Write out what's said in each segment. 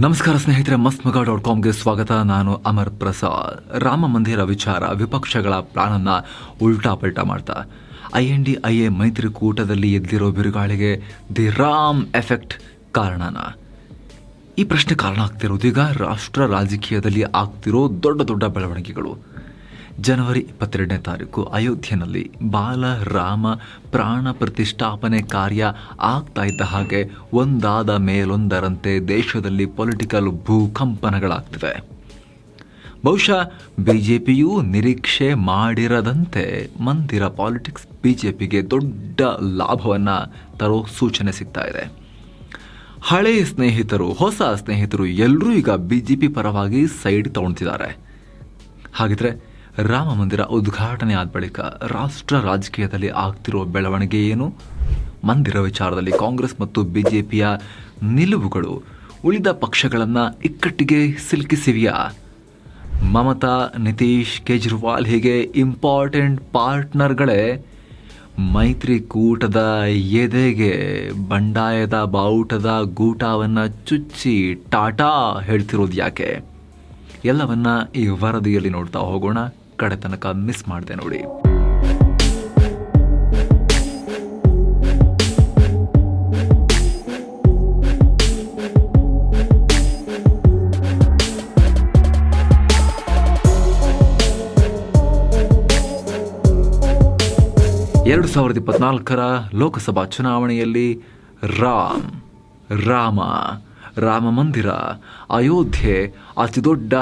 ನಮಸ್ಕಾರ ಸ್ನೇಹಿತರೆ ಮಸ್ತ್ ಮಗ ಡಾಟ್ ಕಾಮ್ಗೆ ಸ್ವಾಗತ. ನಾನು ಅಮರ್ ಪ್ರಸಾದ್. ರಾಮ ಮಂದಿರ ವಿಚಾರ ವಿಪಕ್ಷಗಳ ಪ್ಲಾನನ್ನ ಉಲ್ಟಾ ಪಲ್ಟಾ ಮಾಡ್ತಾ. I N D I A ಮೈತ್ರಿಕೂಟದಲ್ಲಿ ಎದ್ದಿರೋ ಬಿರುಗಾಳಿಗೆ ದಿ ರಾಮ್ ಎಫೆಕ್ಟ್ ಕಾರಣನ. ಈ ಪ್ರಶ್ನೆ ಕಾರಣ ಆಗ್ತಿರೋದು ಈಗ ರಾಷ್ಟ್ರ ರಾಜಕೀಯದಲ್ಲಿ ಆಗ್ತಿರೋ ದೊಡ್ಡ ದೊಡ್ಡ ಬೆಳವಣಿಗೆಗಳು. ಜನವರಿ ಇಪ್ಪತ್ತೆರಡನೇ ತಾರೀಕು ಅಯೋಧ್ಯೆಯಲ್ಲಿ ಬಾಲ ರಾಮ ಪ್ರಾಣ ಪ್ರತಿಷ್ಠಾಪನೆ ಕಾರ್ಯ ಆಗ್ತಾ ಇದ್ದ ಹಾಗೆ ಒಂದಾದ ಮೇಲೊಂದರಂತೆ ದೇಶದಲ್ಲಿ ಪೊಲಿಟಿಕಲ್ ಭೂಕಂಪನಗಳಾಗ್ತಿದೆ. ಬಹುಶಃ ಬಿಜೆಪಿಯೂ ನಿರೀಕ್ಷೆ ಮಾಡಿರದಂತೆ ಮಂದಿರ ಪಾಲಿಟಿಕ್ಸ್ ಬಿಜೆಪಿಗೆ ದೊಡ್ಡ ಲಾಭವನ್ನು ತರೋ ಸೂಚನೆ ಸಿಗ್ತಾ ಇದೆ. ಹಳೆಯ ಸ್ನೇಹಿತರು, ಹೊಸ ಸ್ನೇಹಿತರು ಎಲ್ಲರೂ ಈಗ ಬಿ ಜೆ ಪಿ ಪರವಾಗಿ ಸೈಡ್ ತಗೊಳ್ತಿದ್ದಾರೆ ಹಾಗಿದ್ರೆ ರಾಮ ಮಂದಿರ ಉದ್ಘಾಟನೆ ಆದ ಬಳಿಕ ರಾಷ್ಟ್ರ ರಾಜಕೀಯದಲ್ಲಿ ಆಗ್ತಿರೋ ಬೆಳವಣಿಗೆ ಏನು? ಮಂದಿರ ವಿಚಾರದಲ್ಲಿ ಕಾಂಗ್ರೆಸ್ ಮತ್ತು ಬಿಜೆಪಿಯ ನಿಲುವುಗಳು ಉಳಿದ ಪಕ್ಷಗಳನ್ನು ಇಕ್ಕಟ್ಟಿಗೆ ಸಿಲುಕಿಸಿವೆಯಾ? ಮಮತಾ, ನಿತೀಶ್, ಕೇಜ್ರಿವಾಲ್ ಹೀಗೆ ಇಂಪಾರ್ಟೆಂಟ್ ಪಾರ್ಟ್ನರ್ಗಳೇ, ಮೈತ್ರಿಕೂಟದ ಎದೆಗೆ ಬಂಡಾಯದ ಬಾವುಟದ ಗೂಟವನ್ನು ಚುಚ್ಚಿ ಟಾಟಾ ಹೇಳ್ತಿರೋದು ಯಾಕೆ ಎಲ್ಲವನ್ನ ಈ ವರದಿಯಲ್ಲಿ ನೋಡ್ತಾ ಹೋಗೋಣ. ಕಡೆ ತನಕ ಮಿಸ್ ಮಾಡಿದೆ ನೋಡಿ. ಎರಡು ಸಾವಿರದ ಇಪ್ಪತ್ನಾಲ್ಕರ ಲೋಕಸಭಾ ಚುನಾವಣೆಯಲ್ಲಿ ರಾಮ್, ರಾಮ ರಾಮ ಮಂದಿರ, ಅಯೋಧ್ಯೆ ಅತಿ ದೊಡ್ಡ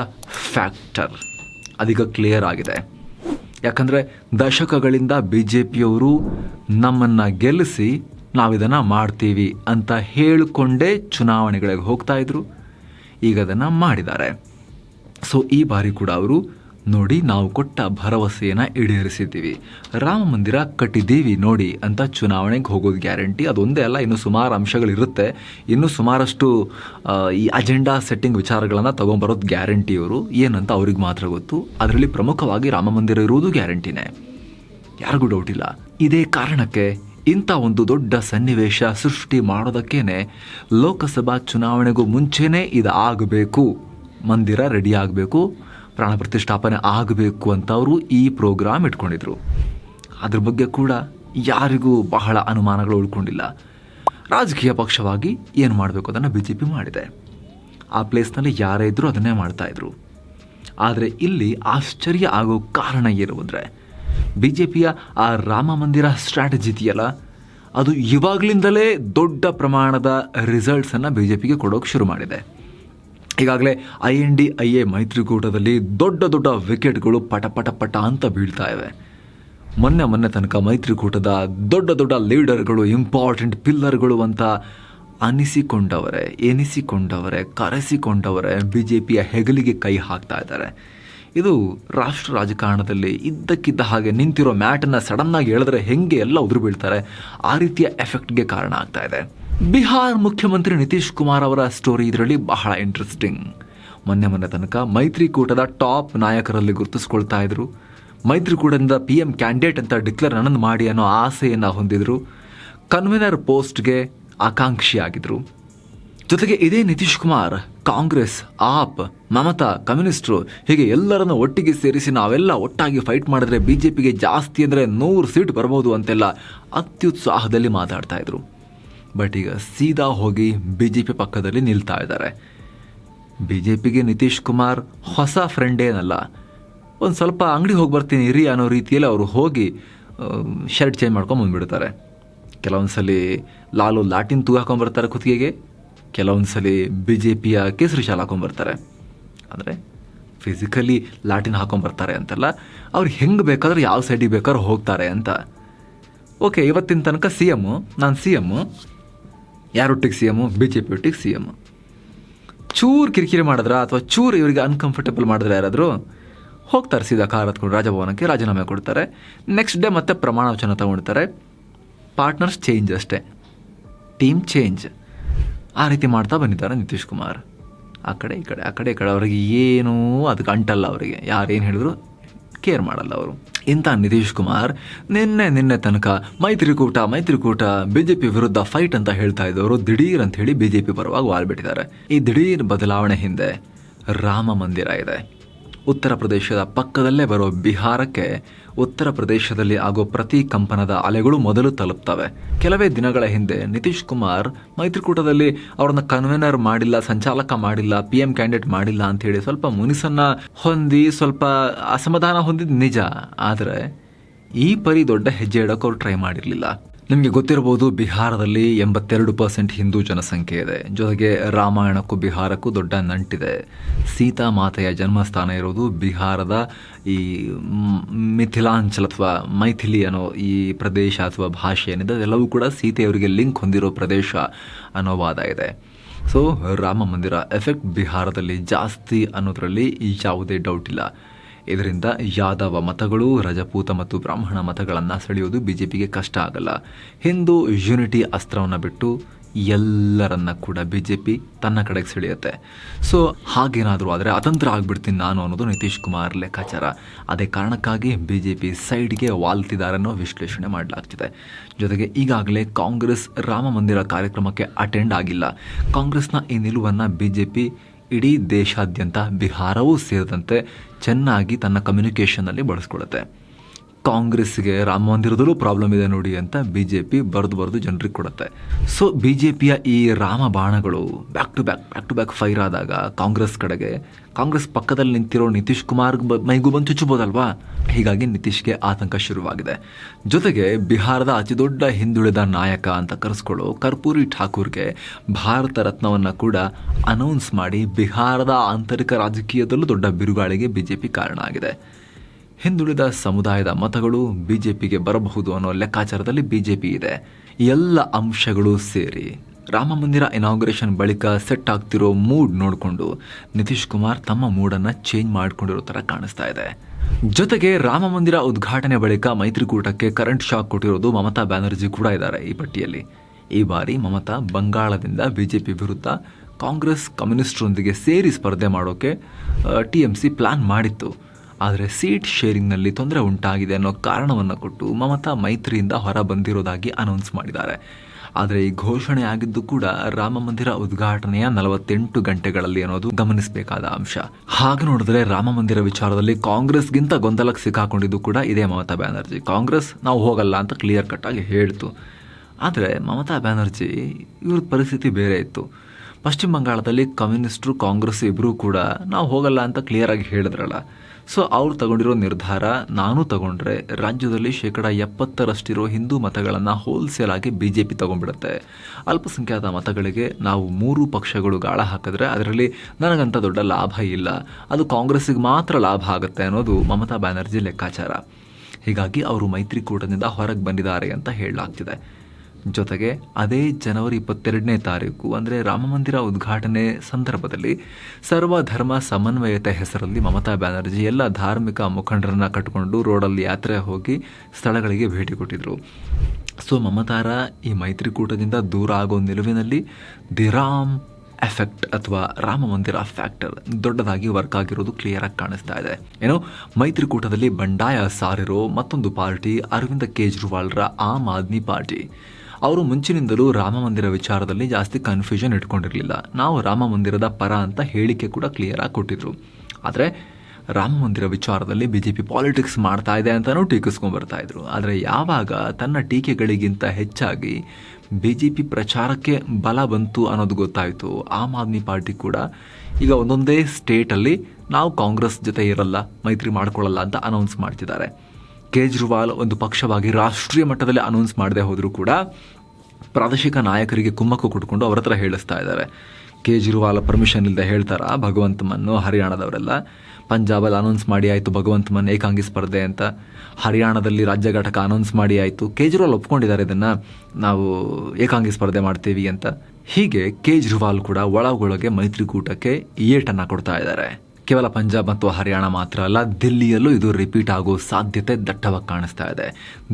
ಫ್ಯಾಕ್ಟರ್ ಅದೀಗ ಕ್ಲಿಯರ್ ಆಗಿದೆ. ಯಾಕಂದರೆ ದಶಕಗಳಿಂದ ಬಿ ಜೆ ಪಿಯವರು ನಮ್ಮನ್ನು ಗೆಲ್ಲಿಸಿ ನಾವಿದನ್ನು ಮಾಡ್ತೀವಿ ಅಂತ ಹೇಳಿಕೊಂಡೇ ಚುನಾವಣೆಗಳಿಗೆ ಹೋಗ್ತಾ ಇದ್ರು. ಈಗ ಅದನ್ನು ಮಾಡಿದ್ದಾರೆ. ಸೊ ಈ ಬಾರಿ ಕೂಡ ಅವರು ನೋಡಿ ನಾವು ಕೊಟ್ಟ ಭರವಸೆಯನ್ನು ಈಡೇರಿಸಿದ್ದೀವಿ. ರಾಮ ಮಂದಿರ ಕಟ್ಟಿದ್ದೀವಿ ನೋಡಿ ಅಂತ ಚುನಾವಣೆಗೆ ಹೋಗೋದು ಗ್ಯಾರಂಟಿ. ಅದೊಂದೇ ಅಲ್ಲ, ಇನ್ನು ಸುಮಾರು ಅಂಶಗಳಿರುತ್ತೆ ಇನ್ನು ಸುಮಾರಷ್ಟು ಈ ಅಜೆಂಡಾ ಸೆಟ್ಟಿಂಗ್ ವಿಚಾರಗಳನ್ನು ತೊಗೊಂಬರೋದು ಗ್ಯಾರಂಟಿ ಇವರು. ಏನಂತ ಅವ್ರಿಗೆ ಮಾತ್ರ ಗೊತ್ತು. ಅದರಲ್ಲಿ ಪ್ರಮುಖವಾಗಿ ರಾಮ ಮಂದಿರ ಇರುವುದು ಗ್ಯಾರಂಟಿನೇ. ಯಾರಿಗೂ ಡೌಟ್ ಇಲ್ಲ. ಇದೇ ಕಾರಣಕ್ಕೆ ಇಂಥ ಒಂದು ದೊಡ್ಡ ಸನ್ನಿವೇಶ ಸೃಷ್ಟಿ ಮಾಡೋದಕ್ಕೇನೆ ಲೋಕಸಭಾ ಚುನಾವಣೆಗೂ ಮುಂಚೆನೇ ಇದು ಆಗಬೇಕು ಮಂದಿರ ರೆಡಿ ಆಗಬೇಕು. ಪ್ರಾಣ ಪ್ರತಿಷ್ಠಾಪನೆ ಆಗಬೇಕು ಅಂತ ಅವರು ಈ ಪ್ರೋಗ್ರಾಮ್ ಇಟ್ಕೊಂಡಿದ್ರು. ಅದ್ರ ಬಗ್ಗೆ ಕೂಡ ಯಾರಿಗೂ ಬಹಳ ಅನುಮಾನಗಳು ಉಳ್ಕೊಂಡಿಲ್ಲ. ರಾಜಕೀಯ ಪಕ್ಷವಾಗಿ ಏನು ಮಾಡಬೇಕು ಅದನ್ನು ಬಿ ಜೆ ಪಿ ಮಾಡಿದೆ. ಆ ಪ್ಲೇಸ್ನಲ್ಲಿ ಯಾರೇ ಇದ್ದರೂ ಅದನ್ನೇ ಮಾಡ್ತಾಯಿದ್ರು ಆದರೆ ಇಲ್ಲಿ ಆಶ್ಚರ್ಯ ಆಗೋ ಕಾರಣ ಏನು ಅಂದರೆ ಬಿ ಜೆ ಪಿಯ ಆ ರಾಮ ಮಂದಿರ ಸ್ಟ್ರಾಟಜಿ ಇದೆಯಲ್ಲ, ಅದು ಇವಾಗಲಿಂದಲೇ ದೊಡ್ಡ ಪ್ರಮಾಣದ ರಿಸಲ್ಟ್ಸನ್ನು ಬಿ ಜೆ ಪಿಗೆ ಕೊಡೋಕೆ ಶುರು ಮಾಡಿದೆ. ಈಗಾಗಲೇ I N D I A ಮೈತ್ರಿಕೂಟದಲ್ಲಿ ದೊಡ್ಡ ದೊಡ್ಡ ವಿಕೆಟ್ಗಳು ಪಟ ಪಟ ಪಟ ಅಂತ ಬೀಳ್ತಾ ಇವೆ. ಮೊನ್ನೆ ಮೊನ್ನೆ ತನಕ ಮೈತ್ರಿಕೂಟದ ದೊಡ್ಡ ದೊಡ್ಡ ಲೀಡರ್ಗಳು, ಇಂಪಾರ್ಟೆಂಟ್ ಪಿಲ್ಲರ್ಗಳು ಅಂತ ಅನಿಸಿಕೊಂಡವರೇ, ಎನಿಸಿಕೊಂಡವರೇ, ಕರೆಸಿಕೊಂಡವರೇ ಬಿ ಜೆ ಪಿಯ ಹೆಗಲಿಗೆ ಕೈ ಹಾಕ್ತಾ ಇದ್ದಾರೆ. ಇದು ರಾಷ್ಟ್ರ ರಾಜಕಾರಣದಲ್ಲಿ ಇದ್ದಕ್ಕಿದ್ದ ಹಾಗೆ ನಿಂತಿರೋ ಮ್ಯಾಟನ್ನು ಸಡನ್ನಾಗಿ ಎಳೆದ್ರೆ ಹೆಂಗೆ ಎಲ್ಲ ಉದುರು ಬೀಳ್ತಾರೆ, ಆ ರೀತಿಯ ಎಫೆಕ್ಟ್ಗೆ ಕಾರಣ ಆಗ್ತಾ ಇದೆ. ಬಿಹಾರ್ ಮುಖ್ಯಮಂತ್ರಿ ನಿತೀಶ್ ಕುಮಾರ್ ಅವರ ಸ್ಟೋರಿ ಇದರಲ್ಲಿ ಬಹಳ ಇಂಟ್ರೆಸ್ಟಿಂಗ್ ಮೊನ್ನೆ ಮೊನ್ನೆ ತನಕ ಮೈತ್ರಿಕೂಟದ ಟಾಪ್ ನಾಯಕರಲ್ಲಿ ಗುರುತಿಸ್ಕೊಳ್ತಾ ಇದ್ರು. ಮೈತ್ರಿಕೂಟದಿಂದ ಪಿ ಎಂ ಕ್ಯಾಂಡಿಡೇಟ್ ಅಂತ ಡಿಕ್ಲೇರ್ ನನ್ನನ್ನು ಮಾಡಿ ಅನ್ನೋ ಆಸೆಯನ್ನು ಹೊಂದಿದ್ರು. ಕನ್ವೀನರ್ ಪೋಸ್ಟ್ಗೆ ಆಕಾಂಕ್ಷಿಯಾಗಿದ್ರು. ಜೊತೆಗೆ ಇದೇ ನಿತೀಶ್ ಕುಮಾರ್, ಕಾಂಗ್ರೆಸ್, ಆಪ್, ಮಮತಾ, ಕಮ್ಯುನಿಸ್ಟ್ರು ಹೀಗೆ ಎಲ್ಲರನ್ನು ಒಟ್ಟಿಗೆ ಸೇರಿಸಿ ನಾವೆಲ್ಲ ಒಟ್ಟಾಗಿ ಫೈಟ್ ಮಾಡಿದ್ರೆ ಬಿ ಜೆ ಪಿಗೆ ಜಾಸ್ತಿ ಅಂದರೆ ನೂರು ಸೀಟ್ ಬರ್ಬೋದು ಅಂತೆಲ್ಲ ಅತ್ಯುತ್ಸಾಹದಲ್ಲಿ ಮಾತಾಡ್ತಾ ಇದ್ರು. ಬಟ್ ಈಗ ಸೀದಾ ಹೋಗಿ ಬಿ ಜೆ ಪಿ ಪಕ್ಕದಲ್ಲಿ ನಿಲ್ತಾ ಇದ್ದಾರೆ. ಬಿ ಜೆ ಪಿಗೆ ನಿತೀಶ್ ಕುಮಾರ್ ಹೊಸ ಫ್ರೆಂಡ್ ಏನಲ್ಲ? ಒಂದು ಸ್ವಲ್ಪ ಅಂಗಡಿ ಹೋಗಿ ಬರ್ತೀನಿ, ಇರಿ ಅನ್ನೋ ರೀತಿಯಲ್ಲಿ ಅವರು ಹೋಗಿ ಶರ್ಟ್ ಚೇಂಜ್ ಮಾಡ್ಕೊಂಡು ಬಂದುಬಿಡ್ತಾರೆ. ಕೆಲವೊಂದು ಸಲ ಲಾಲು ಲಾಟಿನ್ ತೂಗ ಹಾಕೊಂಡ್ಬರ್ತಾರೆ ಕುತ್ತಿಗೆಗೆ ಕೆಲವೊಂದು ಸಲ ಬಿ ಜೆ ಪಿಯ ಕೇಸರಿ ಶಾಲ ಹಾಕೊಂಡ್ಬರ್ತಾರೆ ಅಂದರೆ ಫಿಸಿಕಲಿ ಲಾಟಿನ್ ಹಾಕೊಂಡ್ಬರ್ತಾರೆ ಅಂತಲ್ಲ, ಅವ್ರು ಹೆಂಗೆ ಬೇಕಾದ್ರೆ ಯಾವ ಸೈಡಿಗೆ ಬೇಕಾದ್ರೂ ಹೋಗ್ತಾರೆ ಅಂತ. ಓಕೆ ಇವತ್ತಿನ ತನಕ ಸಿ ಎಮ್ಮು ನಾನು C M ಯಾರೊಟ್ಟಿಗೆ C M B J P ಒಟ್ಟಿಗೆ ಸಿ ಎಮ್ಮು ಚೂರು ಕಿರಿಕಿರಿ ಮಾಡಿದ್ರ? ಅಥವಾ ಚೂರು ಇವರಿಗೆ ಅನ್ಕಂಫರ್ಟೇಬಲ್ ಮಾಡಿದ್ರೆ ಯಾರಾದರೂ? ಹೋಗ್ತಾರೆ ಸೀದಾ ಕಾರ್ ಹತ್ಕೊಂಡು ರಾಜಭವನಕ್ಕೆ ರಾಜೀನಾಮೆ ಕೊಡ್ತಾರೆ. ನೆಕ್ಸ್ಟ್ ಡೇ ಮತ್ತೆ ಪ್ರಮಾಣ ವಚನ ತಗೊಳ್ತಾರೆ ಪಾರ್ಟ್ನರ್ಸ್ ಚೇಂಜ್ ಅಷ್ಟೇ. ಟೀಮ್ ಚೇಂಜ್ ಆ ರೀತಿ ಮಾಡ್ತಾ ಬಂದಿದ್ದಾರೆ ನಿತೀಶ್ ಕುಮಾರ್. ಆ ಕಡೆ, ಈ ಕಡೆ, ಆ ಕಡೆ, ಈ ಕಡೆ. ಅವರಿಗೆ ಏನೂ, ಅದಕ್ಕೆ ಅಂಟಲ್ಲ ಅವರಿಗೆ. ಯಾರೇನು ಹೇಳಿದ್ರು ಕೇರ್ ಮಾಡಲ್ಲ ಅವರು. ಇಂಥ ನಿತೀಶ್ ಕುಮಾರ್ ನಿನ್ನೆ ನಿನ್ನೆ ತನಕ ಮೈತ್ರಿಕೂಟ ಮೈತ್ರಿಕೂಟ, ಬಿಜೆಪಿ ವಿರುದ್ಧ ಫೈಟ್ ಅಂತ ಹೇಳ್ತಾ ಇದ್ದವರು ದಿಢೀರ್ ಅಂತ ಹೇಳಿ ಬಿಜೆಪಿ ಪರವಾಗಿ ವಾಲ್ಬಿಟ್ಟಿದ್ದಾರೆ ಈ ದಿಢೀರ್ ಬದಲಾವಣೆ ಹಿಂದೆ ರಾಮ ಮಂದಿರ ಇದೆ. ಉತ್ತರ ಪ್ರದೇಶದ ಪಕ್ಕದಲ್ಲೇ ಬರೋ ಬಿಹಾರಕ್ಕೆ ಉತ್ತರ ಪ್ರದೇಶದಲ್ಲಿ ಆಗೋ ಪ್ರತಿ ಕಂಪನದ ಅಲೆಗಳು ಮೊದಲು ತಲುಪ್ತವೆ. ಕೆಲವೇ ದಿನಗಳ ಹಿಂದೆ ನಿತೀಶ್ ಕುಮಾರ್ ಮೈತ್ರಿಕೂಟದಲ್ಲಿ ಅವ್ರನ್ನ ಕನ್ವೆನರ್ ಮಾಡಿಲ್ಲ, ಸಂಚಾಲಕ ಮಾಡಿಲ್ಲ ಪಿ ಎಂ ಕ್ಯಾಂಡಿಡೇಟ್ ಮಾಡಿಲ್ಲ ಅಂತ ಹೇಳಿ ಸ್ವಲ್ಪ ಮುನಿಸನ್ನ ಹೊಂದಿ, ಸ್ವಲ್ಪ ಅಸಮಾಧಾನ ಹೊಂದಿದ್ ನಿಜ. ಆದರೆ ಈ ಪರಿ ದೊಡ್ಡ ಹೆಜ್ಜೆ ಇಡೋಕೆ ಅವ್ರು ಟ್ರೈ ಮಾಡಿರಲಿಲ್ಲ. ನಿಮಗೆ ಗೊತ್ತಿರಬಹುದು ಬಿಹಾರದಲ್ಲಿ ಎಂಬತ್ತೆರಡು ಪರ್ಸೆಂಟ್ ಹಿಂದೂ ಜನಸಂಖ್ಯೆ ಇದೆ. ಜೊತೆಗೆ ರಾಮಾಯಣಕ್ಕೂ ಬಿಹಾರಕ್ಕೂ ದೊಡ್ಡ ನಂಟಿದೆ. ಸೀತಾ ಮಾತೆಯ ಜನ್ಮಸ್ಥಾನ ಇರೋದು ಬಿಹಾರದ ಈ ಮಿಥಿಲಾಂಚಲ್ ಅಥವಾ ಮೈಥಿಲಿ ಅನ್ನೋ ಈ ಪ್ರದೇಶ ಅಥವಾ ಭಾಷೆ ಏನಿದೆ, ಅದೆಲ್ಲವೂ ಕೂಡ ಸೀತೆಯವರಿಗೆ ಲಿಂಕ್ ಹೊಂದಿರೋ ಪ್ರದೇಶ ಅನ್ನೋ ವಾದ ಇದೆ. ಸೊ ರಾಮ ಮಂದಿರ ಎಫೆಕ್ಟ್ ಬಿಹಾರದಲ್ಲಿ ಜಾಸ್ತಿ ಅನ್ನೋದರಲ್ಲಿ ಯಾವುದೇ ಡೌಟ್ ಇಲ್ಲ. ಇದರಿಂದ ಯಾದವ ಮತಗಳು ರಜಪೂತ ಮತ್ತು ಬ್ರಾಹ್ಮಣ ಮತಗಳನ್ನು ಸೆಳೆಯೋದು ಬಿಜೆಪಿಗೆ ಕಷ್ಟ ಆಗಲ್ಲ. ಹಿಂದೂ ಯುನಿಟಿ ಅಸ್ತ್ರವನ್ನು ಬಿಟ್ಟು ಎಲ್ಲರನ್ನ ಕೂಡ ಬಿ ಜೆ ಪಿ ತನ್ನ ಕಡೆಗೆ ಸೆಳೆಯುತ್ತೆ. ಸೊ, ಹಾಗೇನಾದರೂ ಆದರೆ ಅತಂತ್ರ ಆಗಿಬಿಡ್ತೀನಿ ನಾನು ಅನ್ನೋದು ನಿತೀಶ್ ಕುಮಾರ್ ಲೆಕ್ಕಾಚಾರ. ಅದೇ ಕಾರಣಕ್ಕಾಗಿ ಬಿ ಜೆ ಪಿ ಸೈಡ್ಗೆ ವಾಲ್ತಿದ್ದಾರೆ ಅನ್ನೋ ವಿಶ್ಲೇಷಣೆ ಮಾಡಲಾಗ್ತಿದೆ. ಜೊತೆಗೆ ಈಗಾಗಲೇ ಕಾಂಗ್ರೆಸ್ ರಾಮ ಮಂದಿರ ಕಾರ್ಯಕ್ರಮಕ್ಕೆ ಅಟೆಂಡ್ ಆಗಿಲ್ಲ. ಕಾಂಗ್ರೆಸ್ನ ಈ ನಿಲುವನ್ನು ಬಿಜೆಪಿ ಇಡೀ ದೇಶಾದ್ಯಂತ ಬಿಹಾರವೂ ಸೇರಿದಂತೆ ಚೆನ್ನಾಗಿ ತನ್ನ ಕಮ್ಯುನಿಕೇಷನ್ನಲ್ಲಿ ಬಳಸ್ಕೊಳ್ಳುತ್ತೆ. ಕಾಂಗ್ರೆಸ್ಗೆ ರಾಮ ಮಂದಿರದಲ್ಲೂ ಪ್ರಾಬ್ಲಮ್ ಇದೆ ನೋಡಿ ಅಂತ ಬಿ ಜೆ ಪಿ ಬರೆದು ಬರೆದು ಜನರಿಗೆ ಕೊಡುತ್ತೆ. ಸೊ ಬಿ ಜೆ ಪಿಯ ಈ ರಾಮ ಬಾಣಗಳು back to back back to back fire ಆದಾಗ ಕಾಂಗ್ರೆಸ್ ಕಡೆಗೆ, ಕಾಂಗ್ರೆಸ್ ಪಕ್ಕದಲ್ಲಿ ನಿಂತಿರೋ ನಿತೀಶ್ ಕುಮಾರ್ ಬ- ಮೈಗೂ ಬಂದು ಚುಚ್ಚಬೋದಲ್ವಾ ಹೀಗಾಗಿ ನಿತೀಶ್ಗೆ ಆತಂಕ ಶುರುವಾಗಿದೆ. ಜೊತೆಗೆ ಬಿಹಾರದ ಅತಿದೊಡ್ಡ ಹಿಂದುಳಿದ ನಾಯಕ ಅಂತ ಕರೆಸ್ಕೊಳ್ಳೋ ಕರ್ಪೂರಿ ಠಾಕೂರ್ಗೆ ಭಾರತ ರತ್ನವನ್ನು ಕೂಡ ಅನೌನ್ಸ್ ಮಾಡಿ ಬಿಹಾರದ ಆಂತರಿಕ ರಾಜಕೀಯದಲ್ಲೂ ದೊಡ್ಡ ಬಿರುಗಾಳಿಗೆ ಬಿಜೆಪಿ ಕಾರಣ ಆಗಿದೆ. ಹಿಂದುಳಿದ ಸಮುದಾಯದ ಮತಗಳು ಬಿಜೆಪಿಗೆ ಬರಬಹುದು ಅನ್ನೋ ಲೆಕ್ಕಾಚಾರದಲ್ಲಿ ಬಿಜೆಪಿ ಇದೆ. ಎಲ್ಲ ಅಂಶಗಳು ಸೇರಿ. ರಾಮ ಮಂದಿರ ಇನಾಗ್ರೇಷನ್ ಬಳಿಕ ಸೆಟ್ ಆಗ್ತಿರೋ ಮೂಡ್ ನೋಡಿಕೊಂಡು ನಿತೀಶ್ ಕುಮಾರ್ ತಮ್ಮ ಮೂಡನ್ನು ಚೇಂಜ್ ಮಾಡಿಕೊಂಡಿರೋ ಥರ ಕಾಣಿಸ್ತಾ ಇದೆ. ಜೊತೆಗೆ ರಾಮ ಮಂದಿರ ಉದ್ಘಾಟನೆ ಬಳಿಕ ಮೈತ್ರಿಕೂಟಕ್ಕೆ ಕರೆಂಟ್ ಶಾಕ್ ಕೊಟ್ಟಿರೋದು ಮಮತಾ ಬ್ಯಾನರ್ಜಿ ಕೂಡ ಇದ್ದಾರೆ ಈ ಪಟ್ಟಿಯಲ್ಲಿ. ಈ ಬಾರಿ ಮಮತಾ ಬಂಗಾಳದಿಂದ ಬಿಜೆಪಿ ವಿರುದ್ಧ ಕಾಂಗ್ರೆಸ್ ಕಮ್ಯುನಿಸ್ಟ್ರೊಂದಿಗೆ ಸೇರಿ ಸ್ಪರ್ಧೆ ಮಾಡೋಕ್ಕೆ ಟಿ ಎಂ ಸಿ ಪ್ಲಾನ್ ಮಾಡಿತ್ತು. ಆದರೆ ಸೀಟ್ ಶೇರಿಂಗ್ನಲ್ಲಿ ತೊಂದರೆ ಉಂಟಾಗಿದೆ ಅನ್ನೋ ಕಾರಣವನ್ನು ಕೊಟ್ಟು ಮಮತಾ ಮೈತ್ರಿಯಿಂದ ಹೊರ ಬಂದಿರೋದಾಗಿ ಅನೌನ್ಸ್ ಮಾಡಿದ್ದಾರೆ. ಆದರೆ ಈ ಘೋಷಣೆ ಆಗಿದ್ದು ಕೂಡ ರಾಮ ಮಂದಿರ ಉದ್ಘಾಟನೆಯ ನಲವತ್ತೆಂಟು ಗಂಟೆಗಳಲ್ಲಿ ಅನ್ನೋದು ಗಮನಿಸಬೇಕಾದ ಅಂಶ. ಹಾಗೆ ನೋಡಿದ್ರೆ ರಾಮ ಮಂದಿರ ವಿಚಾರದಲ್ಲಿ ಕಾಂಗ್ರೆಸ್ಗಿಂತ ಗೊಂದಲಕ್ಕೆ ಸಿಕ್ಕಾಕೊಂಡಿದ್ದು ಕೂಡ ಇದೇ ಮಮತಾ ಬ್ಯಾನರ್ಜಿ. ಕಾಂಗ್ರೆಸ್ ನಾವು ಹೋಗಲ್ಲ ಅಂತ ಕ್ಲಿಯರ್ ಕಟ್ ಆಗಿ ಹೇಳ್ತು. ಆದರೆ ಮಮತಾ ಬ್ಯಾನರ್ಜಿ ಇವ್ರ ಪರಿಸ್ಥಿತಿ ಬೇರೆ ಇತ್ತು. ಪಶ್ಚಿಮ ಬಂಗಾಳದಲ್ಲಿ ಕಮ್ಯುನಿಸ್ಟ್ರು, ಕಾಂಗ್ರೆಸ್ ಇಬ್ಬರೂ ಕೂಡ ನಾವು ಹೋಗಲ್ಲ ಅಂತ ಕ್ಲಿಯರ್ ಆಗಿ ಹೇಳಿದ್ರಲ್ಲ. ಸೊ ಅವ್ರು ತಗೊಂಡಿರೋ ನಿರ್ಧಾರ ನಾನು ತಗೊಂಡ್ರೆ ರಾಜ್ಯದಲ್ಲಿ ಶೇಕಡ ಎಪ್ಪತ್ತರಷ್ಟಿರೋ ಹಿಂದೂ ಮತಗಳನ್ನು ಹೋಲ್ಸೇಲ್ ಆಗಿ ಬಿ ಜೆ ಪಿ ತಗೊಂಡ್ಬಿಡುತ್ತೆ. ಅಲ್ಪಸಂಖ್ಯಾತ ಮತಗಳಿಗೆ ನಾವು ಮೂರು ಪಕ್ಷಗಳು ಗಾಳ ಹಾಕಿದ್ರೆ ಅದರಲ್ಲಿ ನನಗಂತ ದೊಡ್ಡ ಲಾಭ ಇಲ್ಲ. ಅದು ಕಾಂಗ್ರೆಸ್ಸಿಗೆ ಮಾತ್ರ ಲಾಭ ಆಗುತ್ತೆ ಅನ್ನೋದು ಮಮತಾ ಬ್ಯಾನರ್ಜಿ ಲೆಕ್ಕಾಚಾರ. ಹೀಗಾಗಿ ಅವರು ಮೈತ್ರಿಕೂಟದಿಂದ ಹೊರಗೆ ಬಂದಿದ್ದಾರೆ ಅಂತ ಹೇಳಲಾಗ್ತಿದೆ. ಜೊತೆಗೆ ಅದೇ ಜನವರಿ ಇಪ್ಪತ್ತೆರಡನೇ ತಾರೀಕು, ಅಂದರೆ ರಾಮಮಂದಿರ ಉದ್ಘಾಟನೆ ಸಂದರ್ಭದಲ್ಲಿ ಸರ್ವಧರ್ಮ ಸಮನ್ವಯತೆ ಹೆಸರಲ್ಲಿ ಮಮತಾ ಬ್ಯಾನರ್ಜಿ ಎಲ್ಲ ಧಾರ್ಮಿಕ ಮುಖಂಡರನ್ನ ಕಟ್ಟಿಕೊಂಡು ರೋಡಲ್ಲಿ ಯಾತ್ರೆ ಹೋಗಿ ಸ್ಥಳಗಳಿಗೆ ಭೇಟಿ ಕೊಟ್ಟಿದ್ದರು ಸೊ ಮಮತಾರ ಈ ಮೈತ್ರಿಕೂಟದಿಂದ ದೂರ ಆಗೋ ನಿಲುವಿನಲ್ಲಿ ದಿ ರಾಮ್ ಎಫೆಕ್ಟ್ ಅಥವಾ ರಾಮ ಮಂದಿರ ಫ್ಯಾಕ್ಟರ್ ದೊಡ್ಡದಾಗಿ ವರ್ಕ್ ಆಗಿರೋದು ಕ್ಲಿಯರ್ ಆಗಿ ಕಾಣಿಸ್ತಾ ಇದೆ. ಏನು? ಮೈತ್ರಿಕೂಟದಲ್ಲಿ ಬಂಡಾಯ ಸಾರಿರೋ ಮತ್ತೊಂದು ಪಾರ್ಟಿ ಅರವಿಂದ ಕೇಜ್ರಿವಾಲ್ರ ಆಮ್ ಆದ್ಮಿ ಪಾರ್ಟಿ. ಅವರು ಮುಂಚಿನಿಂದಲೂ ರಾಮ ಮಂದಿರ ವಿಚಾರದಲ್ಲಿ ಜಾಸ್ತಿ ಕನ್ಫ್ಯೂಷನ್ ಇಟ್ಕೊಂಡಿರಲಿಲ್ಲ. ನಾವು ರಾಮ ಮಂದಿರದ ಪರ ಅಂತ ಹೇಳಿಕೆ ಕೂಡ ಕ್ಲಿಯರ್ ಆಗಿ ಕೊಟ್ಟಿದ್ರು. ಆದರೆ ರಾಮ ಮಂದಿರ ವಿಚಾರದಲ್ಲಿ ಬಿ ಜೆ ಪಿ ಪಾಲಿಟಿಕ್ಸ್ ಮಾಡ್ತಾ ಇದೆ ಅಂತಲೂ ಟೀಕಿಸ್ಕೊಂಡು ಬರ್ತಾ ಇದ್ರು. ಆದರೆ ಯಾವಾಗ ತನ್ನ ಟೀಕೆಗಳಿಗಿಂತ ಹೆಚ್ಚಾಗಿ ಬಿ ಜೆ ಪಿ ಪ್ರಚಾರಕ್ಕೆ ಬಲ ಬಂತು ಅನ್ನೋದು ಗೊತ್ತಾಯಿತು. ಆಮ್ ಆದ್ಮಿ ಪಾರ್ಟಿ ಕೂಡ ಈಗ ಒಂದೊಂದೇ ಸ್ಟೇಟಲ್ಲಿ ನಾವು ಕಾಂಗ್ರೆಸ್ ಜೊತೆ ಇರಲ್ಲ, ಮೈತ್ರಿ ಮಾಡ್ಕೊಳ್ಳಲ್ಲ ಅಂತ ಅನೌನ್ಸ್ ಮಾಡ್ತಿದ್ದಾರೆ. ಕೇಜ್ರಿವಾಲ್ ಒಂದು ಪಕ್ಷವಾಗಿ ರಾಷ್ಟ್ರೀಯ ಮಟ್ಟದಲ್ಲಿ ಅನೌನ್ಸ್ ಮಾಡದೆ ಹೋದರೂ ಕೂಡ ಪ್ರಾದೇಶಿಕ ನಾಯಕರಿಗೆ ಕುಮ್ಮಕ್ಕು ಕೊಟ್ಕೊಂಡು ಅವರ ಹತ್ರ ಹೇಳಿಸ್ತಾ ಇದ್ದಾರೆ. ಕೇಜ್ರಿವಾಲ್ ಪರ್ಮಿಷನ್ ಇಲ್ಲದೆ ಹೇಳ್ತಾರ? ಭಗವಂತ ಮನ್ನು ಹರಿಯಾಣದವರೆಲ್ಲ. ಪಂಜಾಬಲ್ಲಿ ಅನೌನ್ಸ್ ಮಾಡಿ ಆಯಿತು ಭಗವಂತ ಏಕಾಂಗಿ ಸ್ಪರ್ಧೆ ಅಂತ. ಹರಿಯಾಣದಲ್ಲಿ ರಾಜ್ಯ ಘಟಕ ಅನೌನ್ಸ್ ಮಾಡಿ ಆಯಿತು. ಕೇಜ್ರಿವಾಲ್ ಒಪ್ಕೊಂಡಿದ್ದಾರೆ ಇದನ್ನು. ನಾವು ಏಕಾಂಗಿ ಸ್ಪರ್ಧೆ ಮಾಡ್ತೀವಿ ಅಂತ. ಹೀಗೆ ಕೇಜ್ರಿವಾಲ್ ಕೂಡ ಒಳಗೊಳಗೆ ಮೈತ್ರಿಕೂಟಕ್ಕೆ ಏಟನ್ನು ಕೊಡ್ತಾ ಇದ್ದಾರೆ. ಕೇವಲ ಪಂಜಾಬ್ ಮತ್ತು ಹರಿಯಾಣ ಮಾತ್ರ ಅಲ್ಲ, ದಿಲ್ಲಿಯಲ್ಲೂ ಇದು ರಿಪೀಟ್ ಆಗೋ ಸಾಧ್ಯತೆ ದಟ್ಟವಾಗಿ ಕಾಣಿಸ್ತಾ ಇದೆ.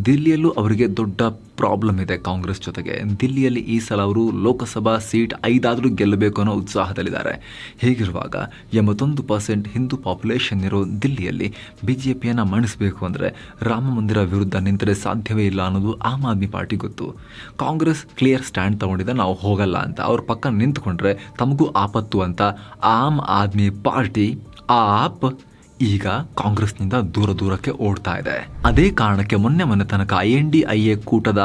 ದಿಲ್ಲಿಯಲ್ಲೂ ಅವರಿಗೆ ದೊಡ್ಡ ಪ್ರಾಬ್ಲಮ್ ಇದೆ ಕಾಂಗ್ರೆಸ್ ಜೊತೆಗೆ. ದಿಲ್ಲಿಯಲ್ಲಿ ಈ ಸಲ ಅವರು ಲೋಕಸಭಾ ಸೀಟ್ ಐದಾದರೂ ಗೆಲ್ಲಬೇಕು ಅನ್ನೋ ಉತ್ಸಾಹದಲ್ಲಿದ್ದಾರೆ. ಹೀಗಿರುವಾಗ ಎಂಬತ್ತೊಂದು ಪರ್ಸೆಂಟ್ ಹಿಂದೂ ಪಾಪ್ಯುಲೇಷನ್ ಇರೋ ದಿಲ್ಲಿಯಲ್ಲಿ ಬಿ ಜೆ ಪಿಯನ್ನು ಮಣಿಸಬೇಕು ಅಂದರೆ ರಾಮ ಮಂದಿರ ವಿರುದ್ಧ ನಿಂತರೆ ಸಾಧ್ಯವೇ ಇಲ್ಲ ಅನ್ನೋದು ಆಮ್ ಆದ್ಮಿ ಪಾರ್ಟಿ ಗೊತ್ತು. ಕಾಂಗ್ರೆಸ್ ಕ್ಲಿಯರ್ ಸ್ಟ್ಯಾಂಡ್ ತಗೊಂಡಿದೆ, ನಾವು ಹೋಗಲ್ಲ ಅಂತ. ಅವ್ರ ಪಕ್ಕ ನಿಂತ್ಕೊಂಡ್ರೆ ತಮಗೂ ಆಪತ್ತು ಅಂತ ಆಮ್ ಆದ್ಮಿ ಪಾರ್ಟಿ ಆಪ್ ಈಗ ಕಾಂಗ್ರೆಸ್ನಿಂದ ದೂರ ದೂರಕ್ಕೆ ಓಡ್ತಾ ಇದೆ. ಅದೇ ಕಾರಣಕ್ಕೆ ಮೊನ್ನೆ ಮೊನ್ನೆ ತನಕ I N D I A ಕೂಟದ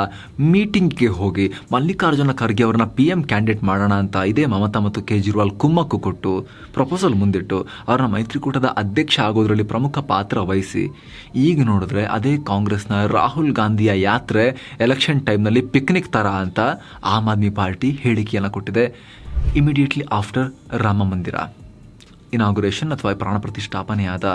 ಮೀಟಿಂಗ್ಗೆ ಹೋಗಿ ಮಲ್ಲಿಕಾರ್ಜುನ ಖರ್ಗೆ ಅವರನ್ನ ಪಿ ಎಂ ಕ್ಯಾಂಡಿಡೇಟ್ ಮಾಡೋಣ ಅಂತ ಇದೇ ಮಮತಾ ಮತ್ತು ಕೇಜ್ರಿವಾಲ್ ಕುಮ್ಮಕ್ಕು ಕೊಟ್ಟು ಪ್ರಪೋಸಲ್ ಮುಂದಿಟ್ಟು ಅವರನ್ನ ಮೈತ್ರಿಕೂಟದ ಅಧ್ಯಕ್ಷ ಆಗೋದ್ರಲ್ಲಿ ಪ್ರಮುಖ ಪಾತ್ರ ವಹಿಸಿ, ಈಗ ನೋಡಿದ್ರೆ ಅದೇ ಕಾಂಗ್ರೆಸ್ನ ರಾಹುಲ್ ಗಾಂಧಿಯ ಯಾತ್ರೆ ಎಲೆಕ್ಷನ್ ಟೈಮ್ನಲ್ಲಿ ಪಿಕ್ನಿಕ್ ತರ ಅಂತ ಆಮ್ ಆದ್ಮಿ ಪಾರ್ಟಿ ಹೇಳಿಕೆಯನ್ನು ಕೊಟ್ಟಿದೆ. ಇಮಿಡಿಯೇಟ್ಲಿ ಆಫ್ಟರ್ ರಾಮ ಮಂದಿರ. ಇನಾಗುರೇಷನ್ ಅಥವಾ ಪ್ರಾಣ ಪ್ರತಿಷ್ಠಾಪನೆಯಾದ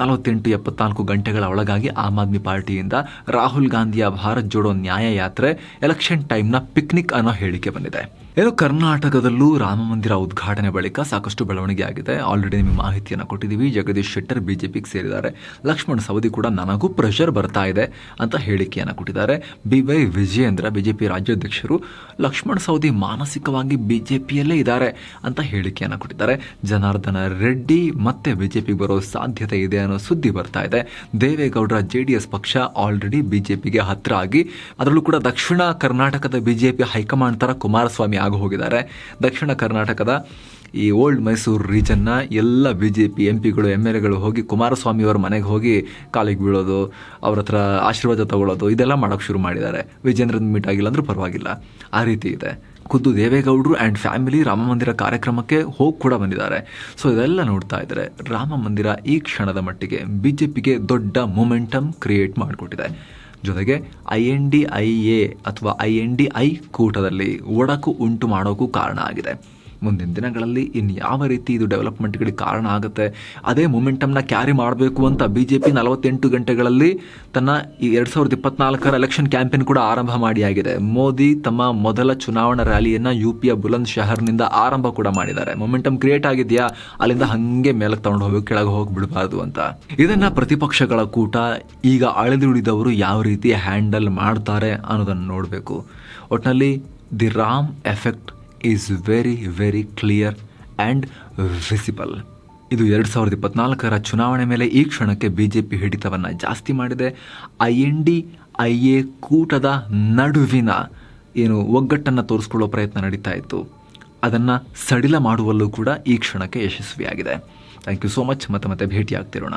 ನಲವತ್ತೆಂಟು ಎಪ್ಪತ್ನಾಲ್ಕು ಗಂಟೆಗಳ ಒಳಗಾಗಿ ಆಮ್ ಆದ್ಮಿ ಪಾರ್ಟಿಯಿಂದ ರಾಹುಲ್ ಗಾಂಧಿಯ ಭಾರತ್ ಜೋಡೋ ನ್ಯಾಯ ಯಾತ್ರೆ ಎಲೆಕ್ಷನ್ ಟೈಮ್ನ ಪಿಕ್ನಿಕ್ ಅನ್ನೋ ಹೇಳಿಕೆ ಬಂದಿದೆ. ಏನು ಕರ್ನಾಟಕದಲ್ಲೂ ರಾಮ ಮಂದಿರ ಉದ್ಘಾಟನೆ ಬಳಿಕ ಸಾಕಷ್ಟು ಬೆಳವಣಿಗೆ ಆಗಿದೆ. ಆಲ್ರೆಡಿ ನಿಮಗೆ ಮಾಹಿತಿಯನ್ನು ಕೊಟ್ಟಿದ್ದೀವಿ. ಜಗದೀಶ್ ಶೆಟ್ಟರ್ ಬಿಜೆಪಿಗೆ ಸೇರಿದ್ದಾರೆ. ಲಕ್ಷ್ಮಣ್ ಸವದಿ ಕೂಡ ನನಗೂ ಪ್ರೆಷರ್ ಬರ್ತಾ ಇದೆ ಅಂತ ಹೇಳಿಕೆಯನ್ನು ಕೊಟ್ಟಿದ್ದಾರೆ. ಬಿ ವೈ ವಿಜಯೇಂದ್ರ ಬಿಜೆಪಿ ರಾಜ್ಯಾಧ್ಯಕ್ಷರು ಲಕ್ಷ್ಮಣ್ ಸವದಿ ಮಾನಸಿಕವಾಗಿ ಬಿಜೆಪಿಯಲ್ಲೇ ಇದ್ದಾರೆ ಅಂತ ಹೇಳಿಕೆಯನ್ನು ಕೊಟ್ಟಿದ್ದಾರೆ. ಜನಾರ್ದನ ರೆಡ್ಡಿ ಮತ್ತೆ ಬಿಜೆಪಿಗೆ ಬರೋ ಸಾಧ್ಯತೆ ಇದೆ ಅನ್ನೋ ಸುದ್ದಿ ಬರ್ತಾ ಇದೆ. ದೇವೇಗೌಡರ ಜೆ ಡಿ ಎಸ್ ಪಕ್ಷ ಆಲ್ರೆಡಿ ಬಿಜೆಪಿಗೆ ಹತ್ತಿರ ಆಗಿ, ಅದರಲ್ಲೂ ಕೂಡ ದಕ್ಷಿಣ ಕರ್ನಾಟಕದ ಬಿಜೆಪಿ ಹೈಕಮಾಂಡ್ ತರ ಕುಮಾರಸ್ವಾಮಿ ಆಗಿ ಹೋಗಿದ್ದಾರೆ. ದಕ್ಷಿಣ ಕರ್ನಾಟಕದ ಈ ಓಲ್ಡ್ ಮೈಸೂರು ರೀಜನ್ನ ಎಲ್ಲ ಬಿ ಜೆ ಪಿ ಎಂ ಪಿಗಳು ಎಂ ಎಲ್ ಎಗಳು ಹೋಗಿ ಕುಮಾರಸ್ವಾಮಿ ಅವರ ಮನೆಗೆ ಹೋಗಿ ಕಾಲಿಗೆ ಬೀಳೋದು, ಅವ್ರ ಹತ್ರ ಆಶೀರ್ವಾದ ತಗೊಳ್ಳೋದು, ಇದೆಲ್ಲ ಮಾಡೋಕ್ಕೆ ಶುರು ಮಾಡಿದ್ದಾರೆ. ವಿಜೇಂದ್ರನ್ ಮೀಟ್ ಆಗಿಲ್ಲ ಅಂದರೂ ಪರವಾಗಿಲ್ಲ. ಆ ರೀತಿ ಇದೆ. ಖುದ್ದು ದೇವೇಗೌಡರು ಆ್ಯಂಡ್ ಫ್ಯಾಮಿಲಿ ರಾಮ ಮಂದಿರ ಕಾರ್ಯಕ್ರಮಕ್ಕೆ ಹೋಗಿ ಕೂಡ ಬಂದಿದ್ದಾರೆ. ಸೊ ಇದೆಲ್ಲ ನೋಡ್ತಾ ಇದ್ದರೆ ರಾಮ ಮಂದಿರ ಈ ಕ್ಷಣದ ಮಟ್ಟಿಗೆ ಬಿ ಜೆ ಪಿಗೆ ದೊಡ್ಡ ಮೊಮೆಂಟಮ್ ಕ್ರಿಯೇಟ್ ಮಾಡಿಕೊಟ್ಟಿದೆ. ಜೊತೆಗೆ I N D I A ಅಥವಾ ಐ ಎನ್ ಡಿ ಐ ಕೂಟದಲ್ಲಿ ಒಡಕು ಉಂಟು ಮಾಡೋಕ್ಕೂ ಕಾರಣ ಆಗಿದೆ. ಮುಂದಿನ ದಿನಗಳಲ್ಲಿ ಇನ್ನು ಯಾವ ರೀತಿ ಇದು ಡೆವಲಪ್ಮೆಂಟ್ಗಳಿಗೆ ಕಾರಣ ಆಗುತ್ತೆ, ಅದೇ ಮೊಮೆಂಟಮ್ನ ಕ್ಯಾರಿ ಮಾಡಬೇಕು ಅಂತ ಬಿ ಜೆ ಪಿ ನಲವತ್ತೆಂಟು ಗಂಟೆಗಳಲ್ಲಿ ತನ್ನ ಈ ಎರಡು ಸಾವಿರದ ಇಪ್ಪತ್ನಾಲ್ಕರ ಎಲೆಕ್ಷನ್ ಕ್ಯಾಂಪೇನ್ ಕೂಡ ಆರಂಭ ಮಾಡಿ ಆಗಿದೆ. ಮೋದಿ ತಮ್ಮ ಮೊದಲ ಚುನಾವಣಾ ರ್ಯಾಲಿಯನ್ನು ಯು ಪಿಯ ಬುಲಂದ್ ಶಹರ್ನಿಂದ ಆರಂಭ ಕೂಡ ಮಾಡಿದ್ದಾರೆ. ಮೊಮೆಂಟಮ್ ಕ್ರಿಯೇಟ್ ಆಗಿದೆಯಾ? ಅಲ್ಲಿಂದ ಹಂಗೆ ಮೇಲಕ್ಕೆ ತಗೊಂಡು ಹೋಗಿ ಕೆಳಗೆ ಹೋಗಿ ಬಿಡಬಾರ್ದು ಅಂತ. ಇದನ್ನು ಪ್ರತಿಪಕ್ಷಗಳ ಕೂಟ ಈಗ ಅಳೆದುಳಿದವರು ಯಾವ ರೀತಿ ಹ್ಯಾಂಡಲ್ ಮಾಡ್ತಾರೆ ಅನ್ನೋದನ್ನು ನೋಡಬೇಕು. ಒಟ್ಟಿನಲ್ಲಿ the Ram effect is very very clear and visible ಇದು ಎರಡು ಸಾವಿರದ ಇಪ್ಪತ್ನಾಲ್ಕರ ಚುನಾವಣೆ ಮೇಲೆ ಈ ಕ್ಷಣಕ್ಕೆ ಬಿ ಜೆ ಪಿ ಹಿಡಿತವನ್ನು ಜಾಸ್ತಿ ಮಾಡಿದೆ. I N D I A ಕೂಟದ ನಡುವಿನ ಏನು ಒಗ್ಗಟ್ಟನ್ನು ತೋರಿಸ್ಕೊಳ್ಳೋ ಪ್ರಯತ್ನ ನಡೀತಾ ಇತ್ತು. ಅದನ್ನು ಸಡಿಲ ಮಾಡುವಲ್ಲೂ ಕೂಡ ಈ ಕ್ಷಣಕ್ಕೆ ಯಶಸ್ವಿಯಾಗಿದೆ. ಥ್ಯಾಂಕ್ ಯು ಸೋ ಮಚ್ ಮತ್ತೆ ಮತ್ತೆ ಭೇಟಿ ಆಗ್ತಿರೋಣ